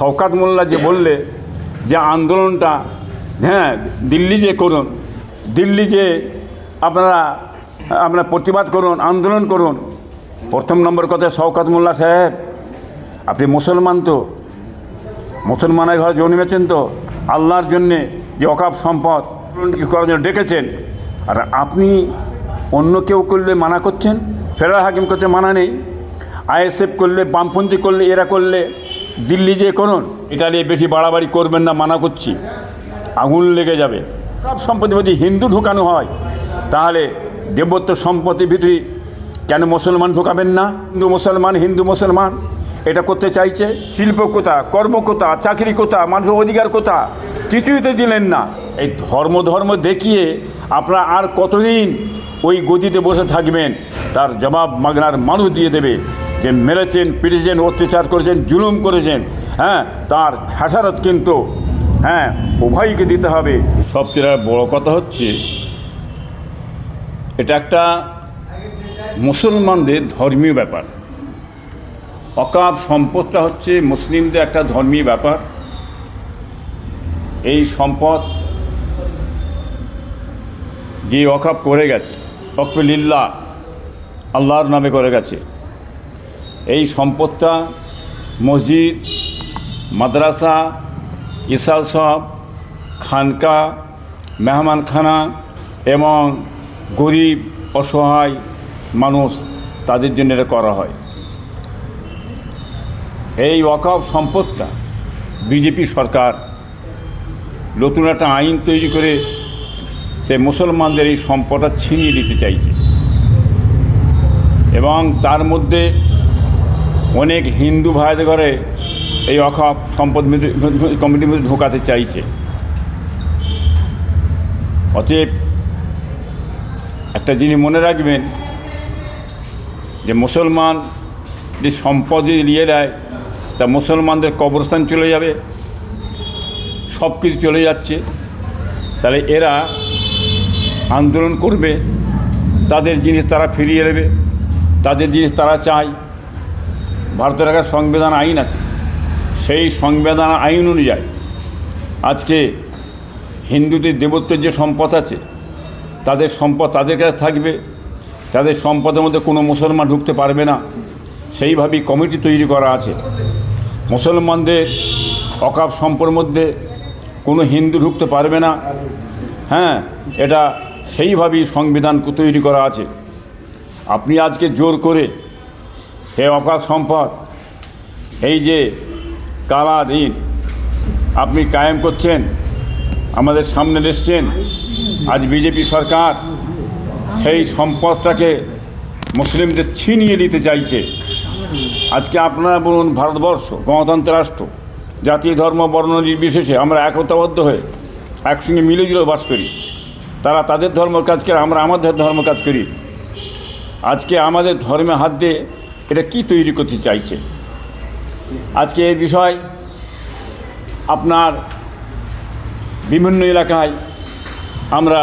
শওকাত মোল্লা যে বললে যে আন্দোলনটা হ্যাঁ দিল্লি যে করুন, দিল্লি যে আপনারা আপনারা প্রতিবাদ করুন, আন্দোলন করুন। প্রথম নম্বর কথা শওকাত মোল্লা সাহেব, আপনি মুসলমান তো, মুসলমানের ঘরে জন্মেছেন তো, আল্লাহর জন্যে যে অকাপ সম্পদ করার জন্য ডেকেছেন, আর আপনি অন্য কেউ করলে মানা করছেন? ফেরার হাকিম করতে মানা নেই। আইএসএফ করলে, বামপন্থী করলে, এরা করলে দিল্লি যে করুন, এটা নিয়ে বেশি বাড়াবাড়ি করবেন না, মানা করছি। আগুন লেগে যাবে। সব সম্পত্তি যদি হিন্দু ঢোকানো হয়, তাহলে দেবত্ব সম্পত্তি ভিতরে কেন মুসলমান ঢোকাবেন না? হিন্দু মুসলমান হিন্দু মুসলমান, এটা করতে চাইছে? শিল্প কোথা, কর্ম কোথা, চাকরি কোথা, মানুষের অধিকার কোথা? কিছুই তো দিলেন না। এই ধর্ম ধর্ম দেখিয়ে আপনারা আর কতদিন ওই গদিতে বসে থাকবেন, তার জবাব মাগনার মানুষ দিয়ে দেবে। যে মেরেছেন, পিটেছেন, অত্যাচার করেছেন, জুলুম করেছেন হ্যাঁ তার খেসারত কিন্তু হ্যাঁ উভয়কে দিতে হবে। সবচেয়ে বড় কথা হচ্ছে, এটা একটা মুসলমানদের ধর্মীয় ব্যাপার। অকাপ সম্পদটা হচ্ছে মুসলিমদের একটা ধর্মীয় ব্যাপার। এই সম্পদ যে অকাপ করে গেছে অকফিল্লা আল্লাহর নামে করে গেছে। সম্পদটা মসজিদ, মাদ্রাসা, ইসাল সব, খানকা, মেহমানখানা এবং গরিব, অসহায় মানুষ তাদের জন্য এটা করা হয়। এই ওয়াকফ সম্পদটা বিজেপি সরকার নতুন একটা আইন তৈরি করে সে মুসলমানদের এই সম্পদটা ছিনিয়ে দিতে চাইছে। এবং তার মধ্যে অনেক হিন্দু ভাইদের ঘরে এই অখাপ সম্পদ কমিটির মধ্যে ঢোকাতে চাইছে। অতএব একটা জিনিস মনে রাখবেন যে মুসলমান যে সম্পদ যদি নিয়ে দেয়, তা মুসলমানদের কবরস্থান চলে যাবে সব কিছু চলে যাচ্ছে। তাহলে এরা আন্দোলন করবে, তাদের জিনিস তারা ফিরিয়ে নেবে, তাদের জিনিস তারা চায়। ভারতের একটা সংবিধান আইন আছে। সেই সংবিধান আইন অনুযায়ী আজকে হিন্দুদের দেবত্বের যে সম্পদ আছে, তাদের সম্পদ তাদের কাছে থাকবে, তাদের সম্পদের মধ্যে কোনো মুসলমান ঢুকতে পারবে না। সেইভাবেই কমিটি তৈরি করা আছে। মুসলমানদের অকাপ সম্পর মধ্যে কোনো হিন্দু ঢুকতে পারবে না। হ্যাঁ এটা সেইভাবেই সংবিধান তৈরি করা আছে। আপনি আজকে জোর করে হে অকাপ সম্পদ, এই যে কালা ঋণ আপনি কায়েম করছেন, আমাদের সামনে এসছেন, আজ বিজেপি সরকার সেই সম্পদটাকে মুসলিমদের ছিনিয়ে নিতে চাইছে। আজকে আপনারা বলুন, ভারতবর্ষ গণতন্ত্র রাষ্ট্র, জাতি, ধর্ম, বর্ণ, নির্বিশেষে আমরা একতাবদ্ধ হয়ে একসঙ্গে মিলেজুলে বাস করি। তারা তাদের ধর্ম কাজ করে, আমরা আমাদের ধর্ম কাজ করি। আজকে আমাদের ধর্মে হাত দিয়ে এটা কি তৈরি করতে চাইছে? আজকে এই বিষয় আপনার বিভিন্ন এলাকায় আমরা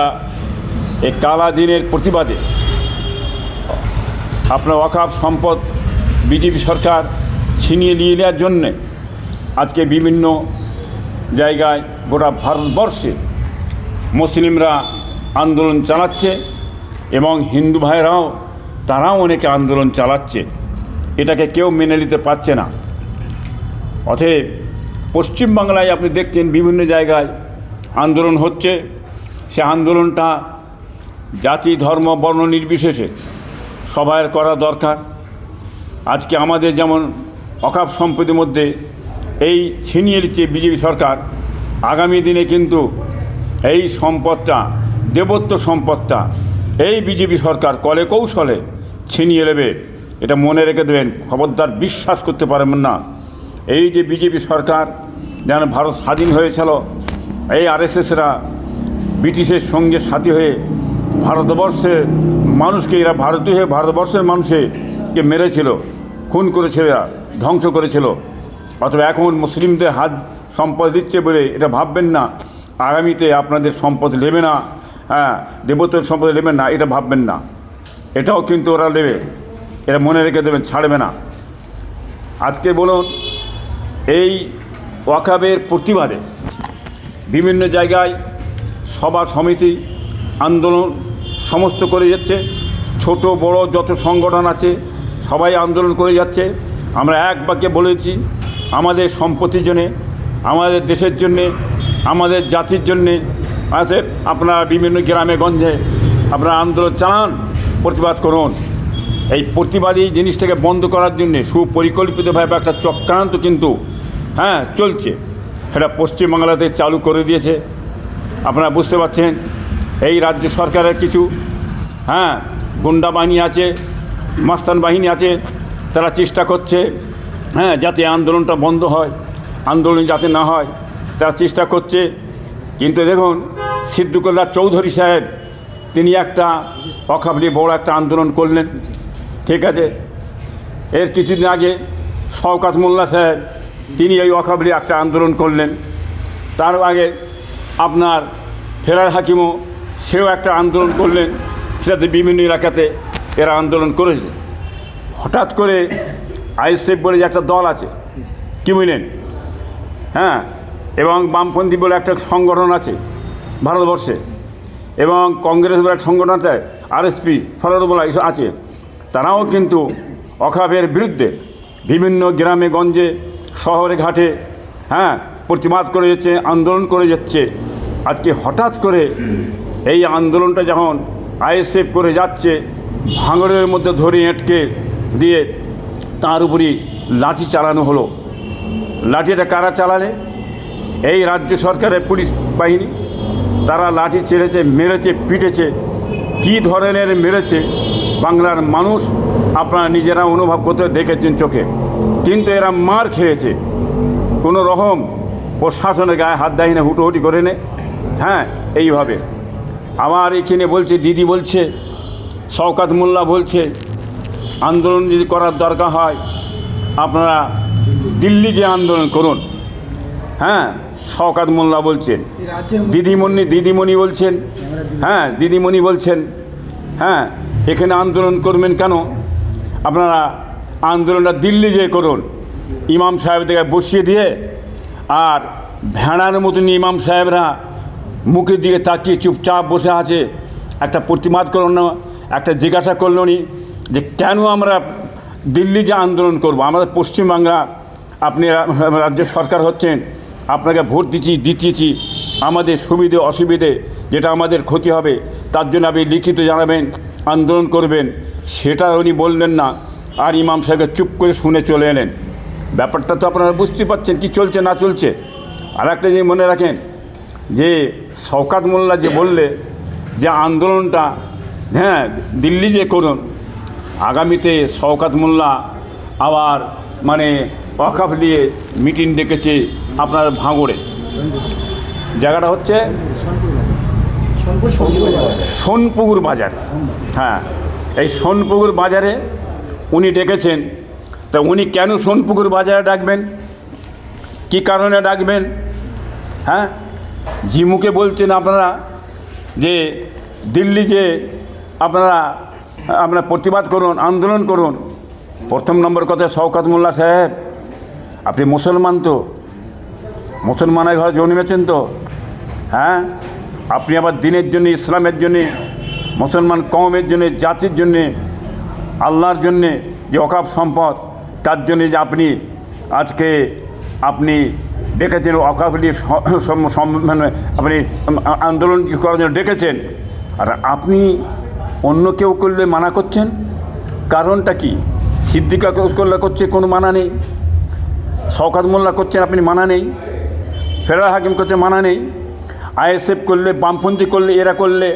এই কালা দিনের প্রতিবাদে আপনার অকাপ সম্পদ বিজেপি সরকার ছিনিয়ে নিয়ে নেওয়ার জন্যে আজকে বিভিন্ন জায়গায় গোটা ভারতবর্ষে মুসলিমরা আন্দোলন চালাচ্ছে এবং হিন্দু ভাইরাও তারাও অনেকে আন্দোলন চালাচ্ছে। এটাকে কেউ মেনে নিতে পারছে না। অতএব পশ্চিমবাংলায় আপনি দেখছেন বিভিন্ন জায়গায় আন্দোলন হচ্ছে। সে আন্দোলনটা জাতি, ধর্ম, বর্ণ নির্বিশেষে সবাইয়ের করা দরকার। আজকে আমাদের যেমন অকাপ সম্পদের মধ্যে এই ছিনিয়ে নিচ্ছে বিজেপি সরকার, আগামী দিনে কিন্তু এই সম্পদটা দেবত্ব সম্পদটা এই বিজেপি সরকার কলে কৌশলে ছিনিয়ে নেবে। এটা মনে রেখে দেবেন, খবরদার বিশ্বাস করতে পারবেন না। এই যে বিজেপি সরকার, যেন ভারত স্বাধীন হয়েছিল, এই আরএসএসরা ব্রিটিশের সঙ্গে সাথী হয়ে ভারতবর্ষের মানুষকে, এরা ভারতীয় হয়ে ভারতবর্ষের মানুষকে মেরেছিল, খুন করেছিল এরা, ধ্বংস করেছিল। অথবা এখন মুসলিমদের হাত সম্পদ দিচ্ছে বলে এটা ভাববেন না। আগামীতে আপনাদের সম্পদ নেবে না হ্যাঁ দেবতার সম্পদ নেবেন না, এটা ভাববেন না। এটাও কিন্তু ওরা নেবে। এরা মনে রেখে দেবেন, ছাড়বে না। আজকে বলুন, এই ওয়াকাবের প্রতিবাদে বিভিন্ন জায়গায় সভা, সমিতি, আন্দোলন সমস্ত করে যাচ্ছে। ছোট, বড় যত সংগঠন আছে, সবাই আন্দোলন করে যাচ্ছে। আমরা এক বাক্যে বলেছি, আমাদের সম্পত্তির জন্যে, আমাদের দেশের জন্যে, আমাদের জাতির জন্যে আছে আপনারা বিভিন্ন গ্রামে, গঞ্জে আপনারা আন্দোলন চালান, প্রতিবাদ করুন। এই প্রতিবাদী জিনিসটাকে বন্ধ করার জন্যে সুপরিকল্পিতভাবে একটা চক্রান্ত কিন্তু হ্যাঁ চলছে। সেটা পশ্চিমবাংলাতে চালু করে দিয়েছে। আপনারা বুঝতে পারছেন, এই রাজ্য সরকারের কিছু হ্যাঁ গুন্ডা বাহিনী আছে, মাস্তান বাহিনী আছে, তারা চেষ্টা করছে হ্যাঁ যাতে আন্দোলনটা বন্ধ হয়, আন্দোলন যাতে না হয়, তারা চেষ্টা করছে। কিন্তু দেখুন, সিদ্দুকুল্লাহ চৌধুরী সাহেব, তিনি একটা অখাবলি বড় একটা আন্দোলন করলেন। ঠিক আছে? এর কিছুদিন আগে শওকাত মোল্লা সাহেব তিনি এই অখাবলি একটা আন্দোলন করলেন। তার আগে আপনার ফেরার হাকিমও সেও একটা আন্দোলন করলেন, সেটাতে বিভিন্ন এলাকাতে এরা আন্দোলন করেছে। হঠাৎ করে আইএসএফ বলে যে একটা দল আছে, কি বুঝলেন হ্যাঁ এবং বামপন্থী বলে একটা সংগঠন আছে ভারতবর্ষে, এবং কংগ্রেস বলে একটা সংগঠন আছে আরএসপি ফরওয়ার্ড বলা এসব আছে। তারাও কিন্তু অখাবের বিরুদ্ধে বিভিন্ন গ্রামে, গঞ্জে, শহরে, ঘাটে হ্যাঁ প্রতিবাদ করে যাচ্ছে, আন্দোলন করে যাচ্ছে। আজকে হঠাৎ করে এই আন্দোলনটা যখন আইএসএফ করে যাচ্ছে, ভাঙড়ের মধ্যে ধরে এঁটকে দিয়ে তার উপরই লাঠি চালানো হলো। লাঠিটা কারা চালালে? এই রাজ্য সরকারের পুলিশ বাহিনী। তারা লাঠি ছেড়েছে, মেরেছে, পিটেছে, কী ধরনের মেরেছে? বাংলার মানুষ আপনারা নিজেরা অনুভব করতে দেখেছেন চোখে। কিন্তু এরা মার খেয়েছে। কোনো রকম প্রশাসনের গায়ে হাত দেয় না, হুটোহুটি করে নে। হ্যাঁ এইভাবে। আমার এখানে বলছে, দিদি বলছে, শওকাত মোল্লা বলছে, আন্দোলন যদি করার দরকার হয়, আপনারা দিল্লি যে আন্দোলন করুন। হ্যাঁ শওকাত মোল্লা বলছেন। দিদিমণি দিদিমণি বলছেন। হ্যাঁ দিদিমণি বলছেন। হ্যাঁ এখানে আন্দোলন করবেন কেন? আপনারা আন্দোলনটা দিল্লি যে করুন। ইমাম সাহেবদেরকে বসিয়ে দিয়ে আর ভেড়ার মতন ইমাম সাহেবরা মুখের দিকে তাকিয়ে চুপচাপ বসে আছে। একটা প্রতিবাদ করল না, একটা জিজ্ঞাসা করল নি যে কেন আমরা দিল্লি যে আন্দোলন করব? আমাদের পশ্চিমবাংলা, আপনি রাজ্য সরকার হচ্ছেন, আপনাকে ভোট দিচ্ছি দিতেছি আমাদের সুবিধে, অসুবিধে, যেটা আমাদের ক্ষতি হবে, তার জন্য আপনি লিখিত জানাবেন। আন্দোলন করবেন, সেটা উনি বললেন না। আর ইমাম সাহেবকে চুপ করে শুনে চলে এলেন। ব্যাপারটা তো আপনারা বুঝতে পারছেন কি চলছে, না চলছে। আর একটা জিনিস মনে রাখেন, যে শওকাত মোল্লা যে বললে যে আন্দোলনটা হ্যাঁ দিল্লি যে করুন, আগামীতে শওকাত মোল্লা আবার মানে ওয়াকাফ দিয়ে মিটিং ডেকেছে আপনার ভাঙড়ে। জায়গাটা হচ্ছে সোনপুকুর বাজার। হ্যাঁ এই সোনপুকুর বাজারে উনি ডেকেছেন। তা উনি কেন সোনপুকুর বাজারে ডাকবেন? কি কারণে ডাকবেন? হ্যাঁ ঝিমুকে বলছেন আপনারা যে দিল্লি যে আপনারা আপনারা প্রতিবাদ করুন, আন্দোলন করুন। প্রথম নম্বর কথা শওকাত মোল্লা সাহেব, আপনি মুসলমান তো? মুসলমানের ঘরে জন্মেছেন তো? হ্যাঁ? আপনি আবার দিনের জন্য, ইসলামের জন্যে, মুসলমান কমের জন্যে, জাতির জন্যে, আল্লাহর জন্যে যে অকাপ সম্পদ, তার জন্যে যে আপনি আজকে আপনি ডেকেছেন অকাপলি মানে আপনি আন্দোলন করার জন্য ডেকেছেন? আর আপনি অন্য কেউ করলে মানা করছেন? কারণটা কি? সিদ্দিকা করলে করছে, কোনো মানা নেই? শওকাত মোল্লা করছেন, আপনি মানা নেই? ফেরার হাকিম করছে, মানা নেই? আইএসএফ করলে, বামপন্থী করলে, এরা করলে,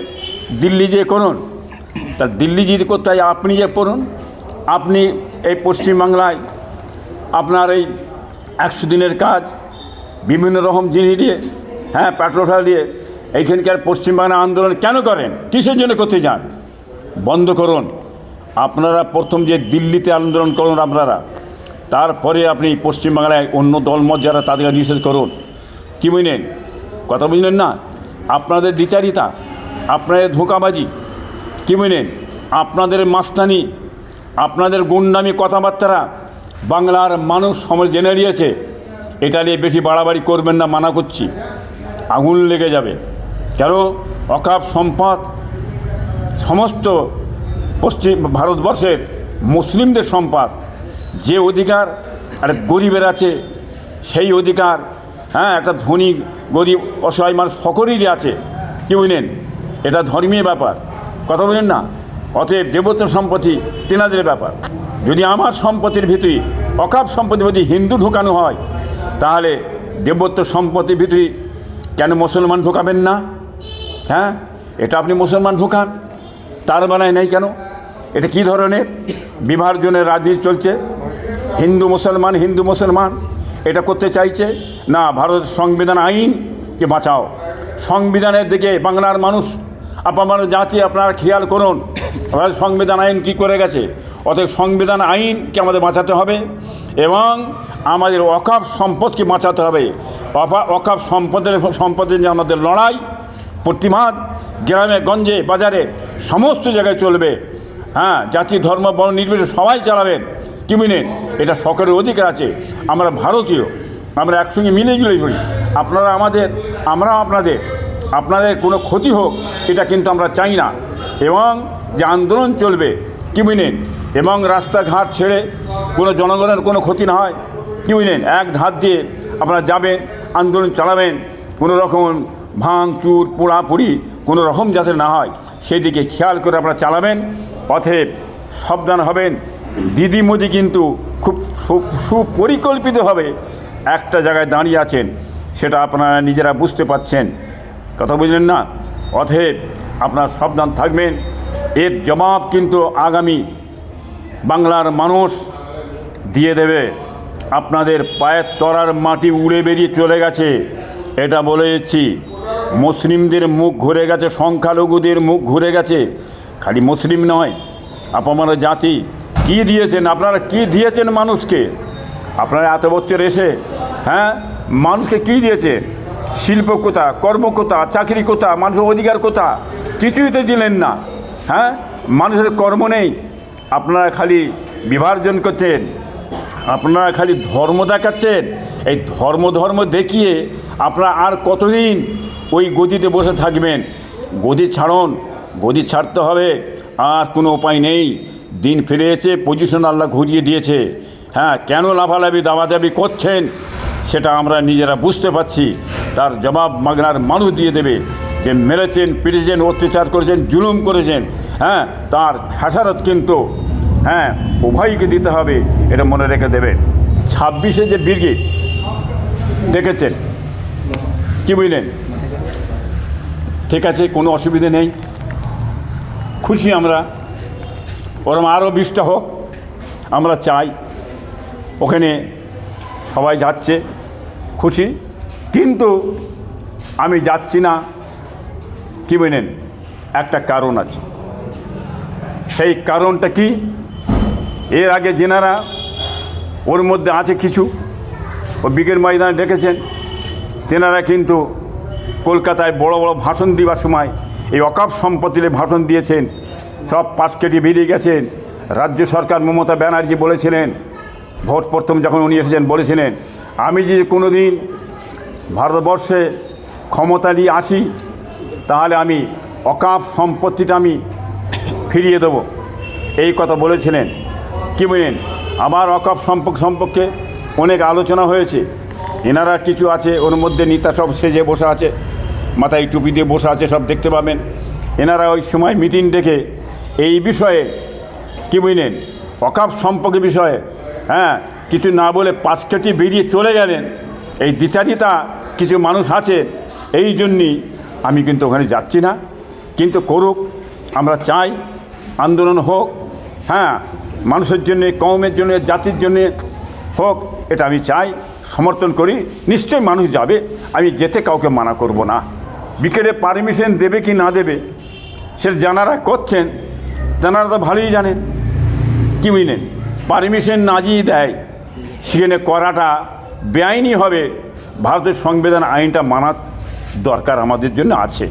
দিল্লি যে করুন, তা দিল্লি যদি করতে হয়, আপনি যে করুন আপনি এই পশ্চিমবাংলায় আপনার এই একশো দিনের কাজ, বিভিন্ন রকম জিনিস দিয়ে হ্যাঁ পেট্রোল দিয়ে, এইখানকার পশ্চিমবাংলা আন্দোলন কেন করেন? কিসের জন্য করতে যান? বন্ধ করুন। আপনারা প্রথম যে দিল্লিতে আন্দোলন করুন আপনারা, তারপরে আপনি পশ্চিমবাংলায় অন্য দলমত যারা তাদেরকে নিষেধ করুন। কি বুঝলেন কথা বুঝলেন না? আপনাদের দ্বিচারিতা আপনাদের ধোঁকাবাজি, কী বুঝলেন? আপনাদের মাস্তানি, আপনাদের গুন্ডামি কথাবার্তারা বাংলার মানুষ সময় জেনে নিয়েছে। এটা নিয়ে বেশি বাড়াবাড়ি করবেন না, মানা করছি। আগুন লেগে যাবে। কেন? অকাপ সম্পদ সমস্ত পশ্চিম ভারতবর্ষের মুসলিমদের সম্পদ। যে অধিকার আর গরিবের আছে, সেই অধিকার হ্যাঁ একটা ধনী, গরিব, অসহায় মানুষ সকলেরই আছে। কি বুঝলেন? এটা ধর্মীয় ব্যাপার। কথা বলেন না? অতএব দেবত্ব সম্পত্তি তেনাদের ব্যাপার। যদি আমার সম্পত্তির ভিতরে অকাপ সম্পত্তির ভিতরে হিন্দু ঢোকানো হয়, তাহলে দেবত্ব সম্পত্তির ভিতরে কেন মুসলমান ঢোকাবেন না? হ্যাঁ এটা আপনি মুসলমান ঢোকান। তার বানায় নেই কেন? এটা কি ধরনের? বিভাজনের রাজনীতি চলছে। হিন্দু মুসলমান হিন্দু মুসলমান। এটা করতে চাইছে, না ভারত সংবিধান আইনকে বাঁচাও। সংবিধানের দিকে বাংলার মানুষ আপনার জাতি আপনারা খেয়াল করুন ভারত সংবিধান আইন কি করে গেছে। অতএব সংবিধান আইনকে আমাদের বাঁচাতে হবে এবং আমাদের অকাপ সম্পদকে বাঁচাতে হবে। অকাপ সম্পদের সম্পদের যে আমাদের লড়াই, প্রতিবাদ, গ্রামে, গঞ্জে, বাজারে, সমস্ত জায়গায় চলবে। হ্যাঁ জাতি, ধর্ম, বর্ণ, নির্বিশেষে সবাই চালাবেন। কি মিনেন এটা সকলের অধিকার আছে। আমরা ভারতীয়, আমরা একসঙ্গে মিলে গিলে চলি আপনারা আমাদের, আমরাও আপনাদের আপনাদের কোনো ক্ষতি হোক, এটা কিন্তু আমরা চাই না। এবং যে আন্দোলন চলবে, কি বুঝলেন এবং রাস্তাঘাট ছেড়ে কোনো জনগণের কোনো ক্ষতি না হয়, কি বুঝলেন এক ধার দিয়ে আপনারা যাবেন, আন্দোলন চালাবেন, কোনো রকম ভাঙচুর, পোড়াপুড়ি কোনো রকম যাতে না হয় সেদিকে খেয়াল করে আপনারা চালাবেন পথে সাবধান হবেন। দিদি মোদি কিন্তু খুব সুপরিকল্পিতভাবে একটা জায়গায় দাঁড়িয়ে আছেন, সেটা আপনারা নিজেরা বুঝতে পাচ্ছেন। কথা বুঝলেন না? অতএব আপনার সাবধান থাকবেন। এর জবাব কিন্তু আগামী বাংলার মানুষ দিয়ে দেবে। আপনাদের পায়ের তরার মাটি উড়ে বেরিয়ে চলে গেছে, এটা বলে দিচ্ছি। মুসলিমদের মুখ ঘুরে গেছে, সংখ্যালঘুদের মুখ ঘুরে গেছে। খালি মুসলিম নয়, আপামার জাতি কি দিয়েছেন? আপনারা কি দিয়েছেন মানুষকে? আপনারা এত বছর এসে হ্যাঁ মানুষকে কি দিয়েছে? শিল্প কোথা, কর্ম কোথা, চাকরি কোথা, মানুষের অধিকার কোথা? কিছুই তো দিলেন না হ্যাঁ? মানুষের কর্ম নেই। আপনারা খালি বিভাজন করছেন। আপনারা খালি ধর্ম দেখাচ্ছেন। এই ধর্ম ধর্ম দেখিয়ে আপনারা আর কতদিন ওই গদিতে বসে থাকবেন? গদি ছাড়ুন, গদি ছাড়তে হবে, আর কোনো উপায় নেই। দিন ফিরেছে পজিশন আল্লাহ ঘুরিয়ে দিয়েছে। হ্যাঁ কেন লাফালাফি, দাবাদাবি করছেন সেটা আমরা নিজেরা বুঝতে পারছি। তার জবাব মাগনার মানুষ দিয়ে দেবে যে মেরেছেন, পিটেছেন, অত্যাচার করেছেন, জুলুম করেছেন। হ্যাঁ তার খেসারত কিন্তু হ্যাঁ উভয়কে দিতে হবে, এটা মনে রেখে দেবেন। ছাব্বিশে যে ব্রিগেড, দেখেছেন? কি বুঝলেন ঠিক আছে, কোনো অসুবিধে নেই। খুশি আমরা। ওরম আরও বিশটা হোক, আমরা চাই। ওখানে সবাই যাচ্ছে, খুশি। কিন্তু আমি যাচ্ছি না, কি বুঝলেন একটা কারণ আছে। সেই কারণটা কি? এর আগে যেনারা ওর মধ্যে আছে কিছু, ও বিকেল ময়দানে ডেকেছেন, তেনারা কিন্তু কলকাতায় বড় বড় ভাষণ দিবার সময় এই অকাপ সম্পত্তিতে ভাষণ দিয়েছেন। সব পাঁচ কেজি বেরিয়ে গেছেন। রাজ্য সরকার মমতা ব্যানার্জি বলেছিলেন, ভোট প্রথম যখন উনি এসেছেন বলেছিলেন, আমি যে কোনো দিন ভারতবর্ষে ক্ষমতা নিয়ে আসি, তাহলে আমি অকাপ সম্পত্তিটা আমি ফিরিয়ে দেব। এই কথা বলেছিলেন। কি বলেন? আমার অকাপ সম্পর্ক সম্পর্কে অনেক আলোচনা হয়েছে। এনারা কিছু আছে, ওর মধ্যে নেতা সব সেজে বসে আছে, মাথায় টুপি দিয়ে বসে আছে, সব দেখতে পাবেন। এনারা ওই সময় মিটিং ডেকে এই বিষয়ে কি বুঝলেন? অকাপ সম্পর্কে বিষয়ে হ্যাঁ কিছু না বলে পাশ কেটে বেরিয়ে চলে গেলেন। এই দ্বিচারিতা কিছু মানুষ আছে, এই জন্যই আমি কিন্তু ওখানে যাচ্ছি না। কিন্তু করুক, আমরা চাই আন্দোলন হোক হ্যাঁ মানুষের জন্যে কমের জন্য, জাতির জন্যে হোক, এটা আমি চাই, সমর্থন করি, নিশ্চয়ই মানুষ যাবে, আমি যেতে কাউকে মানা করব না। বিকেলে পারমিশন দেবে কি না দেবে সে জানারা করছেন জানারা তো ভালোই জানেন। কি বুঝলেন? পারমিশন নাজি দেয়। সেখানে করাটা বেআইনি হবে। ভারতের সংবিধান আইনটা মানার দরকার আমাদের জন্য আছে।